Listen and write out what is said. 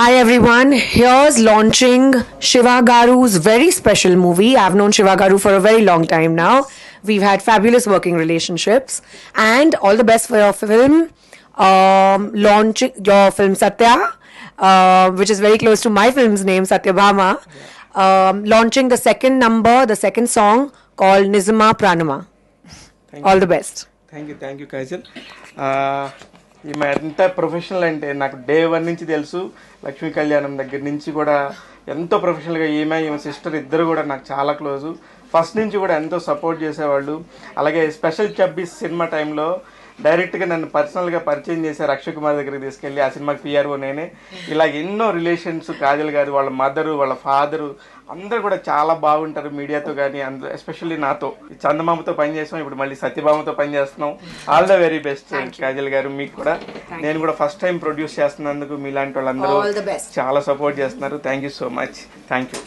Hi everyone, here's launching Shiva Garu's very special movie. I've known Shiva Garu for a very long time now. We've had fabulous working relationships and all the best for your film. Um, launch your film Satya, uh, which is very close to my film's name, Satyabama. Um, launching the second number, the second song called Nizama Pranama. Thank all you. the best. Thank you, thank you, Kaisal. Uh, ఈమె ఎంత professional అంటే నాకు day one నుంచి తెలుసు లక్ష్మీ కళ్యాణం దగ్గర నుంచి కూడా ఎంతో ప్రొఫెషనల్గా ఈమె ఈమె సిస్టర్ ఇద్దరు కూడా నాకు చాలా క్లోజు ఫస్ట్ నుంచి కూడా ఎంతో సపోర్ట్ చేసేవాళ్ళు. అలాగే స్పెషల్ చబ్బీస్ సినిమా టైంలో డైరెక్ట్గా నన్ను పర్సనల్గా పరిచయం చేశారు అక్షయ్ కుమార్ దగ్గరికి తీసుకెళ్ళి ఆ సినిమాకి పిఆర్ఓ నేనే. ఇలా ఎన్నో రిలేషన్స్ కాజల్ గారు వాళ్ళ మదరు వాళ్ళ ఫాదరు అందరూ కూడా చాలా బాగుంటారు మీడియాతో కానీ అందరూ ఎస్పెషల్లీ నాతో. చందమామతో పని చేస్తాం ఇప్పుడు మళ్ళీ సత్యభామతో పని చేస్తున్నాం. All the very best Kajal garu మీకు కూడా. నేను కూడా ఫస్ట్ టైం ప్రొడ్యూస్ చేస్తున్నందుకు మీలాంటి వాళ్ళందరూ. చాలా సపోర్ట్ చేస్తున్నారు. Thank you so much thank you